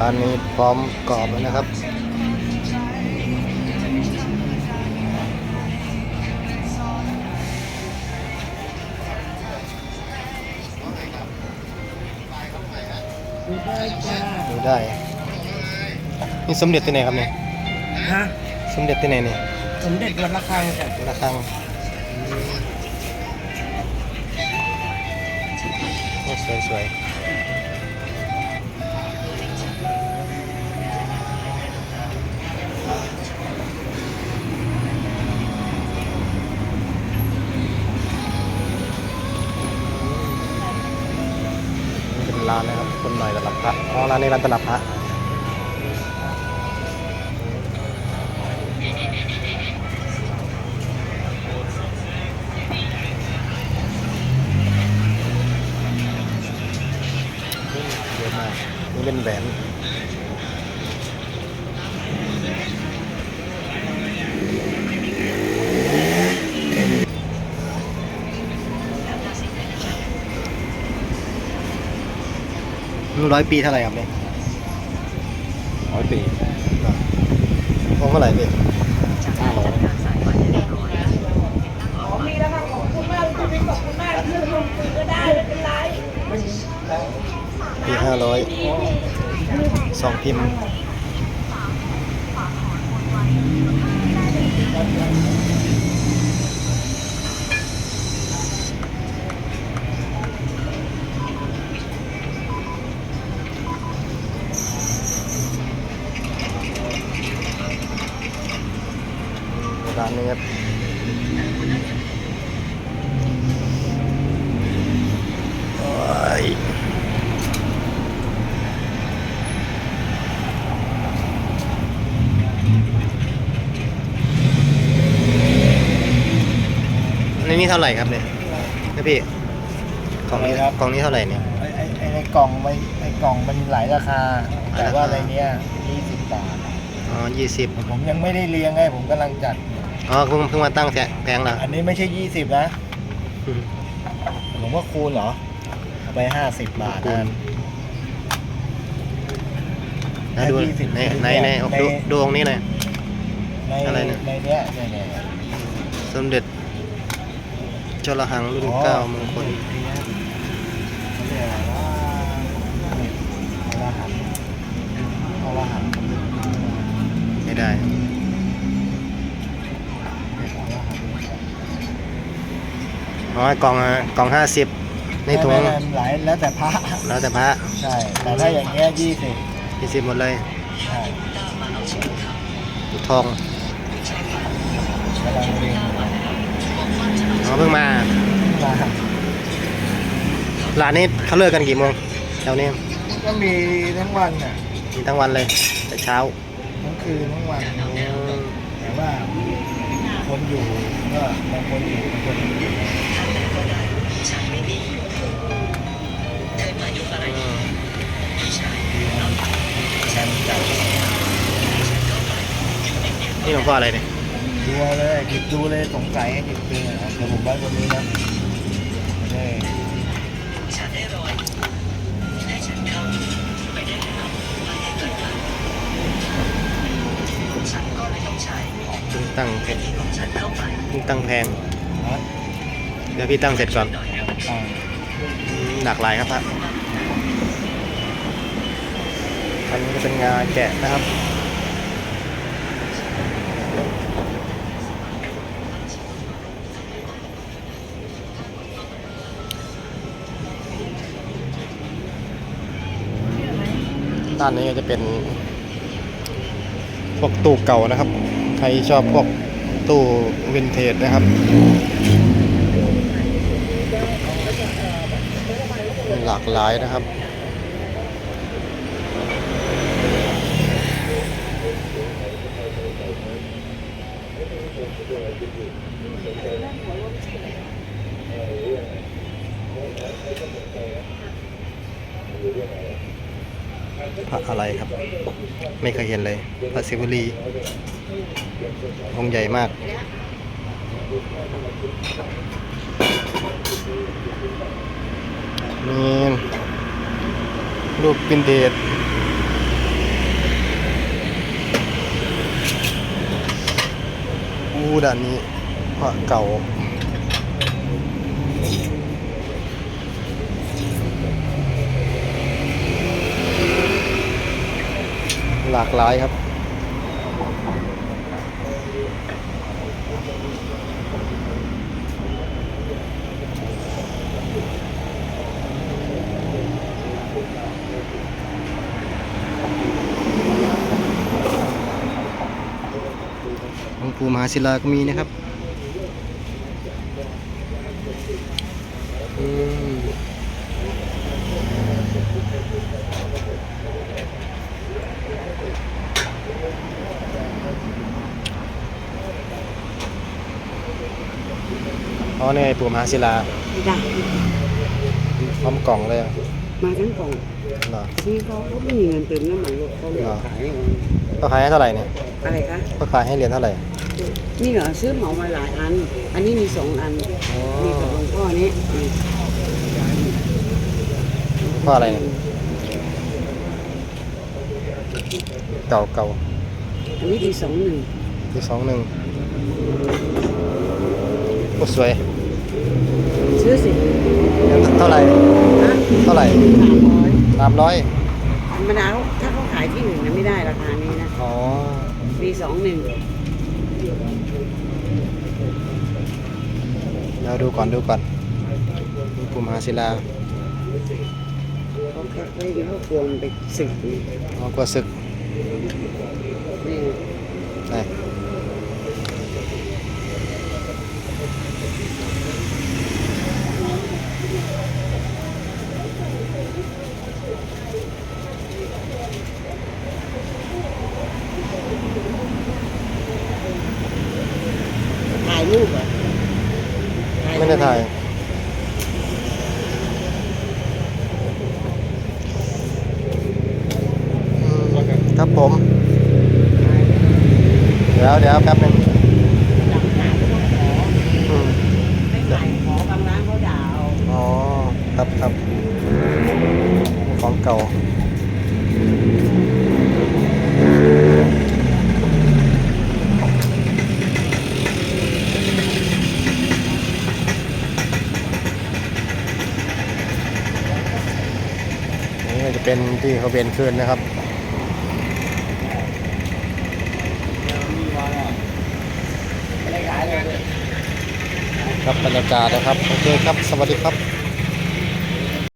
ร้านนี้พร้อมกรอบแล้วนะครับดูได้จ้าดูได้ นี่สมเด็จที่ไหนครับเนี่ยฮะสมเด็จที่ไหนเนี่ยสมเด็จวัดระฆังจ้ะระฆังโอ้สวยสวย ร้านนะครับ คนหน่อยตลับพระอ๋อร้านนี้ร้านตลับพระเยอะมากนี่เป็นแหวน ร้อยปีเท่าไหร่ครับเนี่ยร้อยปีองค์เท่าไหร่พี่ห้าร้อยปีห้าร้อยสองพิมพ์ร้ ในนี้เท่าไหร่ครับเนี่ยนะพี่กล่องนี้กล่องนี้เท่าไหร่เนี่ย ไอ้ไอ้ไอ้ในกล่องไม่ไอ้กล่องมันหลายราคาหลายแต่ราคาว่าอะไรเนี้ยยี่สิบบาท อ๋อยี่สิบผมยังไม่ได้เรียงไงผมกำลังจัดอยู่อ๋อเพิ่งเพิ่งมาตั้งแผงเหรออันนี้ไม่ใช่ยี่สิบนะผมว่าคูณเหรอ เอาไปห้าสิบบาทคูณนะแล้วดูยี่สิบในคูณในในเนี่ยดูในดูองค์นี้หน่อยในอะไรเนี่ยในเนี้ยเนี่ยเนี่ยสมเด็จจรหังรุ่นอ๋อเก้ามงคลเขาเรียกอะไรว่าอรหันต์อรหันต์ไม่ได้อ๋อกล่องอะกล่องห้าสิบ ในถุงไม่ไม่ไม่หลายแล้วแต่พระแล้วแต่พระใช่แต่ถ้าอย่างเงี้ยยี่สิบยี่สิบหมดเลยใช่ทองกำลังเรียนอ๋อเพิ่งมามาร้านนี้เขาเลิกกันกี่โมงแถวนี้ก็มีทั้งวันน่ะมีทั้งวันเลย แต่เช้าทั้งคืนทั้งวันอืมแต่ว่าคนอยู่ก็บางคนอยู่บางคนไม่อยู่ นี่หลวงพ่ออะไรเนี่ยดูเอาเลยหยิบดูเลยสงสัยหยิบดูเลยเอาแต่ผมไว้คนนี้นะนี่เพิ่งตั้งเพชรเพิ่งตั้งแพง นะเดี๋ยวพี่ตั้งเสร็จก่อนอ่าอืมหลากหลายครับพระอันนี้ก็เป็นงาแกะนะครับ ด้านนี้ก็จะเป็นพวกตู้เก่านะครับ ใครชอบพวกตู้วินเทจนะครับหลากหลายนะครับ พระอะไรครับ ไม่เคยเห็นเลย พระศิวลีองค์ใหญ่มาก มีรูปปินเดชอู้ด้านนี้พระเก่า หลากหลายครับหลวงปู่มหาศิลาก็มีนะครับ อ๋อนี่ไงปู่มหาศิลาจ้ะพร้อมกล่องเลยอะมาทั้งกล่องเหรอนี่เขาเขาไม่มีเงินเติมน้ำมันรถเขาเลยขายก็ขายให้เท่าไหร่เนี่ยอะไรคะก็ขายให้เหรียญเท่าไหร่นี่เหรอซื้อเหมามาหลายอัน อันนี้มีสองอันอ๋อนี่กับหลวงพ่อนี้นี่เพราะอะไรเนี่ยเก่าเก่าอันนี้ปีสองหนึ่งที่สองหนึ่งโอ้สวย ซื้อสิเท่าไหร่นะเท่าไหร่สามร้อยสามร้อยธรรมดาถ้าเขาขายที่อื่นนะไม่ได้ราคานี้นะอ๋อปีสองหนึ่งเดี๋ยวดูก่อนดูก่อนนี่ปุ่มหาศิลาเขาแค่ไม่ได้เขากลัวมันไปสึกนี่อ๋อกลัวศึกนี่ไหน ถ่ายรูปเหรอ ไม่ได้ถ่ายอืม ครับผม เดี๋ยวเดี๋ยวแป๊บหนึงหลักฐานก็ต้องขออืมไม่ถ่ายขอบางร้านเขาด่าเอาอ๋อ ครับครับของเก่านี่ก็จะเป็นที่เขาเวียนคืนนะครับ ครับบรรยากาศนะครับ โอเคครับ สวัสดีครับ